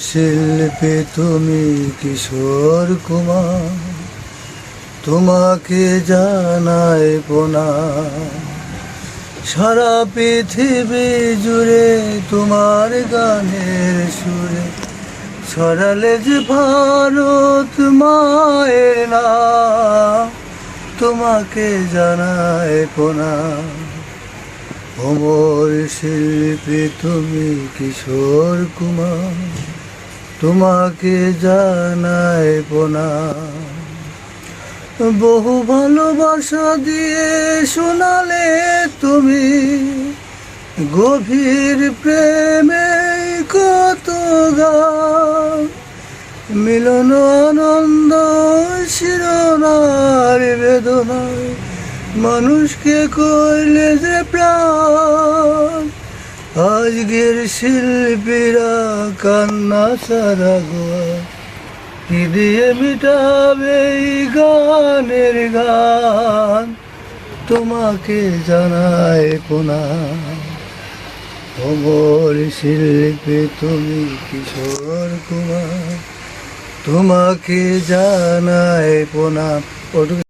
শিল্পী তুমি কিশোর কুমার, তোমাকে জানাই পোনা সারা পৃথিবী জুড়ে তোমার গানের সুরে ছড়ালে যে ভারত মায়ের না তোমাকে জানায় পোনা অমর শিল্পী তুমি কিশোর কুমার তোমাকে জানাই পোনা। বহু ভালোবাসা দিয়ে শোনালে তুমি গভীর প্রেমে কত গান। মিলন আনন্দ, শিরোনার বেদনায় মানুষকে কইলে যে প্রাণ। আজকের শিল্পীরা কান্না সারা গোয়া কি দিয়ে মিটাবে গানের গান? তোমাকে জানায় পোনা অমর শিল্পী তুমি কিশোর কুমার। তোমাকে জানাই পোনা